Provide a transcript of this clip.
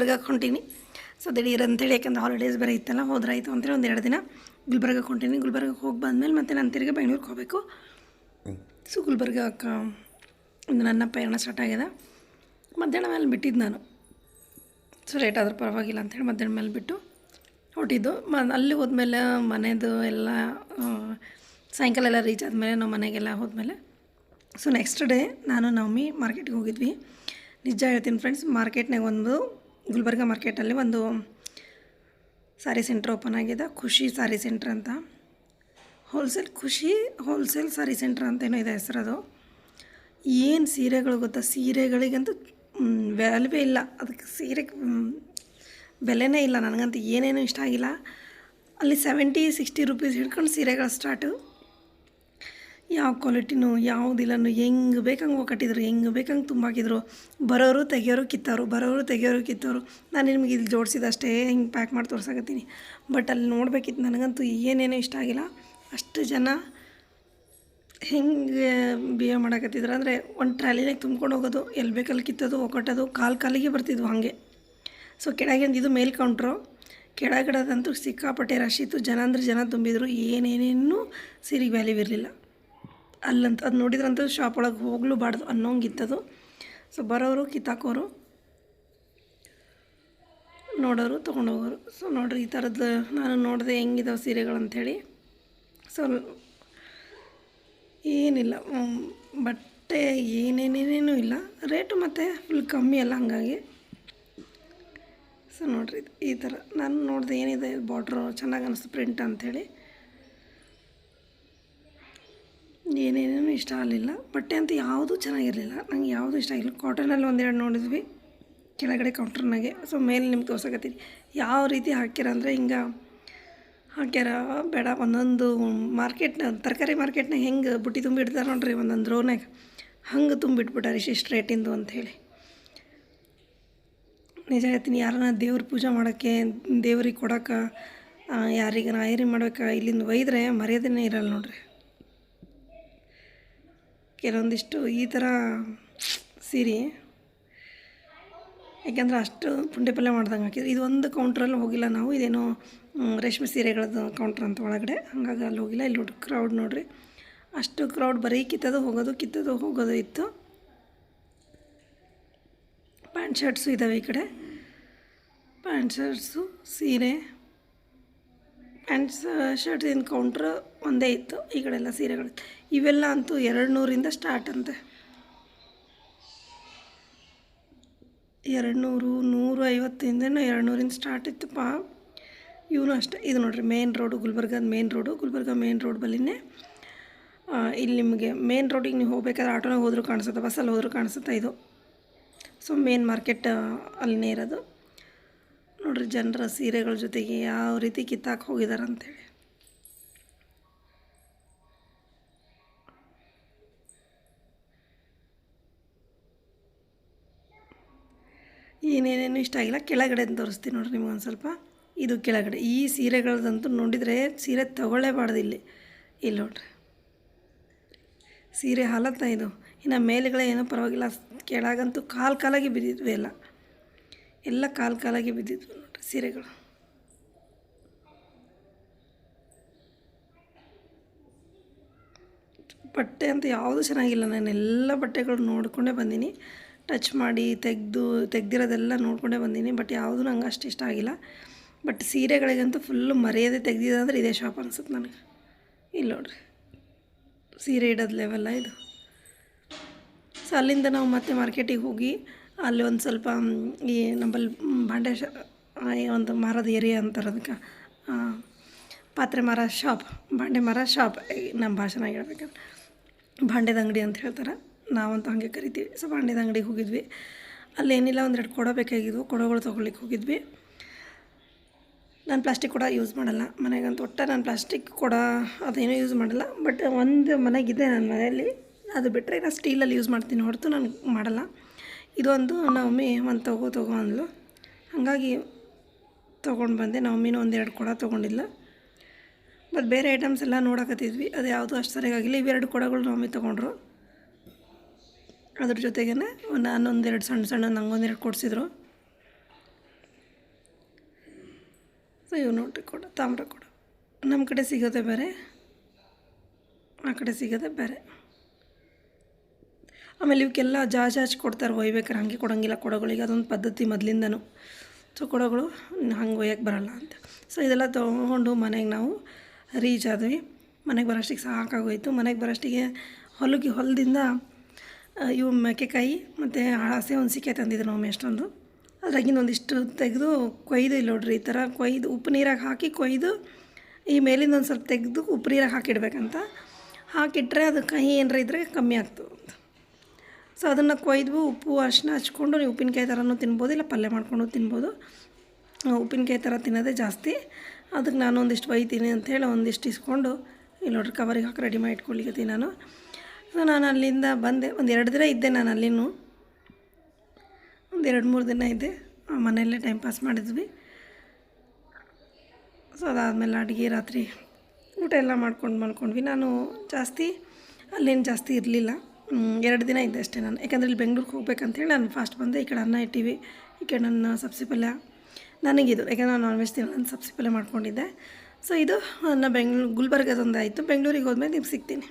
ಗುಲ್ಬರ್ಗಕ್ಕೆ ಹೊಂಟೀನಿ. So ದಿಢೀರ್ ಅಂತೇಳಿ ಯಾಕಂದ್ರೆ ಹಾಲಿಡೇಸ್ ಬೇರೆ ಇತ್ತಲ್ಲ ಹೋದ್ರಾಯ್ತು ಅಂತೇಳಿ ಒಂದು ಎರಡು ದಿನ ಗುಲ್ಬರ್ಗಕ್ಕೆ ಹೊಂಟೀನಿ. ಗುಲ್ಬರ್ಗಕ್ಕೆ ಹೋಗಿ ಬಂದಮೇಲೆ ಮತ್ತೆ ನಾನು ತಿರ್ಗಿ ಬೆಂಗ್ಳೂರಿಗೆ ಹೋಗಬೇಕು. ಸೊ ಗುಲ್ಬರ್ಗಕ್ಕೆ ಒಂದು ನನ್ನ ಪ್ರಯಾಣ ಸ್ಟಾರ್ಟ್ ಆಗಿದೆ. ಮಧ್ಯಾಹ್ನ ಮೇಲೆ ಬಿಟ್ಟಿದ್ದು ನಾನು. ಸೊ ಲೇಟ್ ಆದರೂ ಪರವಾಗಿಲ್ಲ ಅಂತೇಳಿ ಮಧ್ಯಾಹ್ನ ಮೇಲೆ ಬಿಟ್ಟು ಹೊಟ್ಟಿದ್ದು ಮ ಅಲ್ಲಿ ಹೋದ್ಮೇಲೆ ಮನೆದು ಎಲ್ಲ ಸಾಯಂಕಾಲ ಎಲ್ಲ ರೀಚ್ ಆದಮೇಲೆ ನಾವು ಮನೆಗೆಲ್ಲ ಹೋದ್ಮೇಲೆ. ಸೊ ನೆಕ್ಸ್ಟ್ ಡೇ ನಾನು ನವಮಿ ಮಾರ್ಕೆಟ್ಗೆ ಹೋಗಿದ್ವಿ. ನಿಜ ಹೇಳ್ತೀನಿ ಫ್ರೆಂಡ್ಸ್ ಮಾರ್ಕೆಟ್ನಾಗ ಒಂದು ಗುಲ್ಬರ್ಗ ಮಾರ್ಕೆಟಲ್ಲಿ ಒಂದು ಸಾರಿ ಸೆಂಟ್ರ್ ಓಪನ್ ಆಗಿದೆ. ಖುಷಿ ಸಾರಿ ಸೆಂಟ್ರ್ ಅಂತ. Wholesale Khushi wholesale sari centre ಅಂತೇನೋ ಇದೆ ಹೆಸರದು. ಏನು ಸೀರೆಗಳು ಗೊತ್ತಾ? ಸೀರೆಗಳಿಗಂತೂ ವ್ಯಾಲ್ಯೂವೇ ಇಲ್ಲ. ಅದಕ್ಕೆ ಸೀರೆ ಬೆಲೆನೇ ಇಲ್ಲ. ನನಗಂತೂ ಏನೇನೂ ಇಷ್ಟ ಆಗಿಲ್ಲ. ಅಲ್ಲಿ ಸೆವೆಂಟಿ ಸಿಕ್ಸ್ಟಿ ರುಪೀಸ್ ಹಿಡ್ಕೊಂಡು ಸೀರೆಗಳು ಸ್ಟಾರ್ಟು ಯಾವ ಕ್ವಾಲಿಟಿನೂ ಯಾವುದಿಲ್ಲನೂ ಹೆಂಗೆ ಬೇಕಂಗೆ ಕಟ್ಟಿದ್ರು, ಹೆಂಗೆ ಬೇಕಂಗೆ ತುಂಬಾಕಿದ್ರು ಬರೋರು ತೆಗಿಯೋರು ಕಿತ್ತವರು ಬರೋರು ತೆಗಿಯೋರು ಕಿತ್ತೋರು. ನಾನು ನಿಮ್ಗೆ ಇಲ್ಲಿ ಜೋಡಿಸಿದಷ್ಟೇ ಹಿಂಗೆ ಪ್ಯಾಕ್ ಮಾಡಿ ತೋರ್ಸಕತ್ತೀನಿ. ಬಟ್ ಅಲ್ಲಿ ನೋಡಬೇಕಿತ್ತು ನನಗಂತೂ ಏನೇನೂ ಇಷ್ಟ ಆಗಿಲ್ಲ. ಅಷ್ಟು ಜನ ಹೆಂಗೆ ಬಿಹೇವ್ ಮಾಡಕತ್ತಿದ್ರು ಅಂದರೆ ಒಂದು ಟ್ರಾಲಿನಾಗ ತುಂಬ್ಕೊಂಡು ಹೋಗೋದು ಎಲ್ಲಿ ಬೇಕಲ್ಲಿ ಕಿತ್ತೋದು ಒಕ್ಕಟ್ಟೋದು ಕಾಲು ಕಾಲಿಗೆ ಬರ್ತಿದ್ವು ಹಾಗೆ. ಸೊ ಕೆಳಗಿಂದ ಇದು ಮೇಲ್ ಕೌಂಟ್ರು ಕೆಳಗಡೆದಂತೂ ಸಿಕ್ಕಾಪಟ್ಟೆ ರಶ್ ಇತ್ತು. ಜನ ಅಂದ್ರೆ ಜನ ತುಂಬಿದ್ರು, ಏನೇನೇನೂ ಸೀರೆಗೆ ವ್ಯಾಲ್ಯೂ ಇರಲಿಲ್ಲ. ಅಲ್ಲಂತ ಅದು ನೋಡಿದ್ರಂತೂ ಶಾಪ್ ಒಳಗೆ ಹೋಗ್ಲೂಬಾರ್ದು ಅನ್ನೋಂಗಿತ್ತದು. ಸೊ ಬರೋರು, ಕಿತ್ತಾಕೋರು, ನೋಡೋರು, ತೊಗೊಂಡೋಗೋರು. ಸೊ ನೋಡ್ರಿ, ಈ ಥರದ್ದು ನಾನು ನೋಡಿದೆ ಹೆಂಗಿದಾವೆ ಸೀರೆಗಳು ಅಂಥೇಳಿ ಸೊ ಏನಿಲ್ಲ ಬಟ್ಟೆ ಏನೇನೇನೇನೂ ಇಲ್ಲ. ರೇಟು ಮತ್ತು ಫುಲ್ ಕಮ್ಮಿ ಅಲ್ಲ ಹಂಗಾಗಿ. ಸೊ ನೋಡ್ರಿ, ಈ ಥರ ನಾನು ನೋಡಿದೆ ಏನಿದೆ ಬಾರ್ಡ್ರು ಚೆನ್ನಾಗಿ ಅನಿಸ್ತು ಪ್ರಿಂಟ್ ಅಂಥೇಳಿ ಏನೇನೇನು ಇಷ್ಟ ಆಗಲಿಲ್ಲ. ಬಟ್ಟೆ ಅಂತ ಯಾವುದೂ ಚೆನ್ನಾಗಿರಲಿಲ್ಲ. ನಂಗೆ ಯಾವುದೂ ಇಷ್ಟ ಆಗಿಲ್ಲ. ಕಾಟನಲ್ಲಿ ಒಂದೆರಡು ನೋಡಿದ್ವಿ. ಕೆಳಗಡೆ ಕೌಂಟ್ರ್ನಾಗೆ ಸೊ ಮೇಲೆ ನಿಮ್ಗೆ ತೋರ್ಸಕತ್ತೀನಿ. ಯಾವ ರೀತಿ ಹಾಕ್ಯಾರ ಅಂದರೆ ಹಿಂಗೆ ಹಾಕ್ಯಾರ ಬೇಡ. ಒಂದೊಂದು ಮಾರ್ಕೆಟ್ನ ತರಕಾರಿ ಮಾರ್ಕೆಟ್ನಾಗ ಹೆಂಗೆ ಬುಟ್ಟಿ ತುಂಬಿ ಇಡ್ತಾರೆ ನೋಡ್ರಿ ಒಂದೊಂದು ರೋನಾಗ ಹಂಗೆ ತುಂಬಿಟ್ಬಿಟ್ಟಾರೆ ಇಷ್ಟಿಷ್ಟು ರೇಟಿಂದು ಅಂಥೇಳಿ ನಿಜ ಹೇಳ್ತೀನಿ ಯಾರನ್ನ ದೇವ್ರ ಪೂಜೆ ಮಾಡೋಕ್ಕೆ, ದೇವ್ರಿಗೆ ಕೊಡೋಕೆ ಯಾರಿಗೆ ಐರಿ ಮಾಡೋಕೆ ಇಲ್ಲಿಂದ ಒಯ್ದರೆ ಮರ್ಯಾದೆನೇ ಇರಲ್ಲ ನೋಡ್ರಿ. ಕೆಲವೊಂದಿಷ್ಟು ಈ ಥರ ಸೀರೆ, ಯಾಕೆಂದ್ರೆ ಅಷ್ಟು ಪುಂಡೆ ಪಲ್ಯ ಮಾಡ್ದಂಗೆ ಹಾಕಿದ್ರು. ಇದು ಒಂದು ಕೌಂಟ್ರಲ್ಲಿ ಹೋಗಿಲ್ಲ ನಾವು, ಇದೇನೋ ರೇಷ್ಮೆ ಸೀರೆಗಳದ್ದು ಕೌಂಟ್ರ್ ಅಂತ ಒಳಗಡೆ. ಹಂಗಾಗಿ ಅಲ್ಲಿ ಹೋಗಿಲ್ಲ. ಇಲ್ಲಿ ಹುಡುಗ ಕ್ರೌಡ್ ನೋಡ್ರಿ. ಅಷ್ಟು ಕ್ರೌಡ್ ಬರೀ ಕಿತ್ತದು ಹೋಗೋದು ಕಿತ್ತದು ಹೋಗೋದು ಇತ್ತು. ಪ್ಯಾಂಟ್ ಶರ್ಟ್ಸು ಇದ್ದಾವೆ ಈ ಕಡೆ. ಪ್ಯಾಂಟ್ ಶರ್ಟ್ಸು ಸೀರೆ. ಪ್ಯಾಂಟ್ ಇನ್ ಕೌಂಟ್ರ್ ಒಂದೇ ಇತ್ತು. ಈ ಕಡೆ ಎಲ್ಲ ಸೀರೆಗಳು. ಇವೆಲ್ಲ ಅಂತೂ ಎರಡು ನೂರಿಂದ ಸ್ಟಾರ್ಟ್ ಅಂತೆ. ಎರಡು ನೂರು ನೂರು ಐವತ್ತಿಂದನೂ ಎರಡು ನೂರಿಂದ ಸ್ಟಾರ್ಟ್ ಇತ್ತಪ್ಪ ಇವನು ಅಷ್ಟೇ. ಇದು ನೋಡಿರಿ, main road ಗುಲ್ಬರ್ಗದ main road, Gulbarga main road ಬಲ್ಲಿನೇ ಇಲ್ಲಿ ನಿಮಗೆ ಮೇನ್ ರೋಡಿಗೆ ನೀವು ಹೋಗಬೇಕಾದ್ರೆ ಆಟೋನಾಗ ಹೋದರೂ ಕಾಣಿಸುತ್ತೆ, ಬಸ್ಸಲ್ಲಿ ಹೋದರೂ ಕಾಣಿಸುತ್ತೆ ಇದು. ಸೊ, ಮೇನ್ ಮಾರ್ಕೆಟ್ ಅಲ್ಲಿನೇ ಇರೋದು. ನೋಡ್ರಿ ಜನರ ಸೀರೆಗಳ ಜೊತೆಗೆ ಯಾವ ರೀತಿ ಕಿತ್ತಾಕ್ ಹೋಗಿದ್ದಾರೆ ಅಂತೇಳಿ. ಏನೇನೇನು ಇಷ್ಟ ಆಗಿಲ್ಲ. ಕೆಳಗಡೆ ತೋರಿಸ್ತೀನಿ ನೋಡ್ರಿ ನಿಮ್ಗೆ ಒಂದು ಸ್ವಲ್ಪ. ಇದು ಕೆಳಗಡೆ. ಈ ಸೀರೆಗಳದಂತೂ ನೋಡಿದರೆ ಸೀರೆ ತಗೊಳ್ಳೇಬಾರ್ದು ಇಲ್ಲಿ. ಇಲ್ಲಿ ನೋಡ್ರಿ. ಸೀರೆ ಹಾಲತ್ತ ಇದು? ಇನ್ನು ಮೇಲುಗಡೆ ಏನೂ ಪರವಾಗಿಲ್ಲ. ಕೆಳಗಂತೂ ಕಾಲು ಕಾಲಾಗಿ ಬಿದ್ದಿದ್ವಿ ಎಲ್ಲ ಎಲ್ಲ ಕಾಲು ಕಾಲಾಗಿ ಬಿದ್ದಿದ್ವು ನೋಡ್ರಿ ಸೀರೆಗಳು. ಬಟ್ಟೆ ಅಂತ ಯಾವುದೂ ಚೆನ್ನಾಗಿಲ್ಲ. ನಾನು ಎಲ್ಲ ಬಟ್ಟೆಗಳು ನೋಡಿಕೊಂಡೇ ಬಂದೀನಿ. ಟಚ್ ಮಾಡಿ ತೆಗೆದು, ತೆಗ್ದಿರೋದೆಲ್ಲ ನೋಡಿಕೊಂಡೇ ಬಂದೀನಿ. ಬಟ್ ಯಾವುದೂ ನಂಗೆ ಅಷ್ಟು ಇಷ್ಟ ಆಗಿಲ್ಲ. ಬಟ್ ಸೀರೆಗಳಿಗಂತೂ ಫುಲ್ಲು ಮರ್ಯಾದೆ ಅಂದ್ರೆ ಇದೇ ಶಾಪ್ ಅನ್ಸುತ್ತೆ ನನಗೆ. ಇಲ್ಲ ನೋಡ್ರಿ. ಸೀರೆ ಇಡೋದು ಲೆವೆಲ್ಲ ಇದು. ಸೊ ಅಲ್ಲಿಂದ ನಾವು ಮತ್ತೆ ಮಾರ್ಕೆಟಿಗೆ ಹೋಗಿ ಅಲ್ಲಿ ಒಂದು ಸ್ವಲ್ಪ ಈ ನಂಬಲ್ಲಿ ಭಾಂಡೆ ಒಂದು ಮರದ ಏರಿಯಾ ಅಂತಾರೆ ಅದಕ್ಕೆ ಪಾತ್ರೆ ಮರ ಶಾಪ್ ಭಾಂಡೆ ಮರ ಶಾಪ್ ನಮ್ಮ ಭಾಷೆನಾಗ ಹೇಳ್ಬೇಕಂದ್ರೆ. ಭಾಂಡೆದ ಅಂಗಡಿ ಅಂತ ಹೇಳ್ತಾರೆ. ನಾವಂತೂ ಹಾಗೆ ಕರಿತೀವಿ. ಸೊ ಭಾಂಡೆದ ಅಂಗಡಿಗೆ ಹೋಗಿದ್ವಿ. ಅಲ್ಲಿ ಏನಿಲ್ಲ ಒಂದೆರಡು ಕೊಡ ಬೇಕಾಗಿದ್ವು. ಕೊಡಗಳು ಹೋಗಿದ್ವಿ. ನಾನು ಪ್ಲಾಸ್ಟಿಕ್ ಕೊಡ ಯೂಸ್ ಮಾಡಲ್ಲ. ಮನೆಗಂತೂ ಒಟ್ಟು ನಾನು ಪ್ಲಾಸ್ಟಿಕ್ ಕೊಡ ಅದೇನೂ ಯೂಸ್ ಮಾಡಲ್ಲ. ಬಟ್ ಒಂದು ಮನೆಗಿದೆ ನನ್ನ ಮನೆಯಲ್ಲಿ. ಅದು ಬಿಟ್ಟರೆ ನಾನು ಸ್ಟೀಲಲ್ಲಿ ಯೂಸ್ ಮಾಡ್ತೀನಿ ಹೊರತು ನಾನು ಮಾಡಲ್ಲ. ಇದೊಂದು ನವಮಿ ಒಂದು ತಗೋ ತಗೋ ಅಂದ್ಲು. ಹಾಗಾಗಿ ತೊಗೊಂಡು ಬಂದೆ. ನವಮಿನೂ ಒಂದೆರಡು ಕೊಡ ತೊಗೊಂಡಿಲ್ಲ ಮತ್ತು ಬೇರೆ ಐಟಮ್ಸ್ ಎಲ್ಲ ನೋಡಕತ್ತಿದ್ವಿ. ಅದು ಯಾವುದು ಅಷ್ಟು ಸರಿಯಾಗಿಲ್ಲ ಇವೆರಡು ಕೊಡಗಳು ನವಮಿ ತೊಗೊಂಡ್ರು. ಅದ್ರ ಜೊತೆಗೇ ನಾನೊಂದೆರಡು ಸಣ್ಣ ಸಣ್ಣ ನಂಗೊಂದೆರಡು ಕೊಡಿಸಿದ್ರು. ಸೊ ಇವು ನೋಡ್ರಿ ಕೊಡ, ತಾಮ್ರ ಕೊಡ. ನಮ್ಮ ಕಡೆ ಸಿಗೋದೇ ಬೇರೆ, ಆ ಕಡೆ ಸಿಗೋದೆ ಬೇರೆ. ಆಮೇಲೆ ಇವಕ್ಕೆಲ್ಲ ಜಾಜ್ ಹಚ್ಚಿ ಕೊಡ್ತಾರೆ ಒಯ್ಬೇಕಾರೆ, ಹಾಗೆ ಕೊಡೋಂಗಿಲ್ಲ ಕೊಡಗಳಿಗೆ. ಅದೊಂದು ಪದ್ಧತಿ ಮೊದಲಿಂದನೂ. ಸೊ ಕೊಡಗಳು ಹಂಗೆ ಒಯ್ಯಕ್ಕೆ ಬರಲ್ಲ ಅಂತ. ಸೊ ಇದೆಲ್ಲ ತೊಗೊಂಡು ಮನೆಗೆ ನಾವು ರೀಚ್ ಆದ್ವಿ. ಮನೆಗೆ ಬರೋಷ್ಟಿಗೆ ಸಾಕಾಗೋಯ್ತು. ಮನೆಗೆ ಬರೋಷ್ಟಿಗೆ ಹೊಲಕ್ಕೆ ಹೊಲದಿಂದ ಇವು ಮೆಕ್ಕೆಕಾಯಿ ಮತ್ತು ಹಳಸೆ ಒಂದು ಸಿಕ್ಕೆ ತಂದಿದ್ರು ನಾವು ಎಷ್ಟೊಂದು ಅದ್ರಾಗಿಂದ ಒಂದಿಷ್ಟು ತೆಗೆದು ಕೊಯ್ದು ಇಲ್ಲಿ ನೋಡ್ರಿ, ಈ ಥರ ಕೊಯ್ದು ಉಪ್ಪು ನೀರಾಗಿ ಹಾಕಿ ಕೊಯ್ದು ಈ ಮೇಲಿಂದ ಒಂದು ಸ್ವಲ್ಪ ತೆಗೆದು ಉಪ್ಪು ನೀರಾಗಿ ಹಾಕಿಡ್ಬೇಕಂತ. ಹಾಕಿಟ್ರೆ ಅದು ಕಹಿ ಏನಾರ ಇದ್ದರೆ ಕಮ್ಮಿ ಆಗ್ತದೆ ಸೊ ಅದನ್ನು ಕೊಯ್ದು ಉಪ್ಪು, ಅರಿಶಿನ ಹಚ್ಕೊಂಡು ನೀವು ಉಪ್ಪಿನಕಾಯಿ ಥರನೂ ತಿನ್ಬೋದು, ಇಲ್ಲ ಪಲ್ಯ ಮಾಡ್ಕೊಂಡು ತಿನ್ಬೋದು. ಉಪ್ಪಿನಕಾಯಿ ಥರ ತಿನ್ನೋದೇ ಜಾಸ್ತಿ. ಅದಕ್ಕೆ ನಾನು ಒಂದಿಷ್ಟು ಒಯ್ತೀನಿ ಅಂಥೇಳಿ ಒಂದಿಷ್ಟು ಇಸ್ಕೊಂಡು, ಇಲ್ಲಿ ನೋಡ್ರಿ ಕವರಿಗೆ ಹಾಕಿ ರೆಡಿ ಮಾಡಿ ಇಟ್ಕೊಳ್ಳಿಕ್ಕೆ ನಾನು. ಸೊ ನಾನು ಅಲ್ಲಿಂದ ಬಂದೆ. ಒಂದು ಎರಡು ದಿನ ಇದ್ದೆ ನಾನು ಅಲ್ಲಿನೂ. ಒಂದು ಎರಡು ಮೂರು ದಿನ ಇದ್ದೆ. ಮನೆಯಲ್ಲೇ ಟೈಮ್ ಪಾಸ್ ಮಾಡಿದ್ವಿ. ಸೊ ಅದಾದಮೇಲೆ ಅಡುಗೆ, ರಾತ್ರಿ ಊಟ ಎಲ್ಲ ಮಾಡ್ಕೊಂಡು ಮಲ್ಕೊಂಡ್ವಿ ನಾನು ಜಾಸ್ತಿ, ಅಲ್ಲೇನು ಜಾಸ್ತಿ ಇರಲಿಲ್ಲ. ಎರಡು ದಿನ ಇದ್ದೆ ಅಷ್ಟೇ ನಾನು. ಯಾಕಂದರೆ ಇಲ್ಲಿ ಬೆಂಗ್ಳೂರಿಗೆ ಹೋಗ್ಬೇಕಂತೇಳಿ ನಾನು ಫಾಸ್ಟ್ ಬಂದೆ, ಈ ಕಡೆ ಅನ್ನ ಇಟ್ಟಿವಿ. ಈ ಕಡೆ ನನ್ನ ಸಬ್ಸಿ ಪಲ್ಯ ನನಗಿದು ಯಾಕಂದ್ರೆ ನಾನು ನಾನ್ ವೆಜ್ ತಿನ್ನಲ್ಲ, ನಾನು ಸಬ್ಸಿ ಪಲ್ಯ ಮಾಡ್ಕೊಂಡಿದ್ದೆ. ಸೊ ಇದು ನನ್ನ ಬೆಂಗ್ಳೂರು ಗುಲ್ಬರ್ಗದೊಂದು ಆಯಿತು ಬೆಂಗಳೂರಿಗೆ ಹೋದ್ಮೇಲೆ ನಿಮ್ಗೆ ಸಿಗ್ತೀನಿ.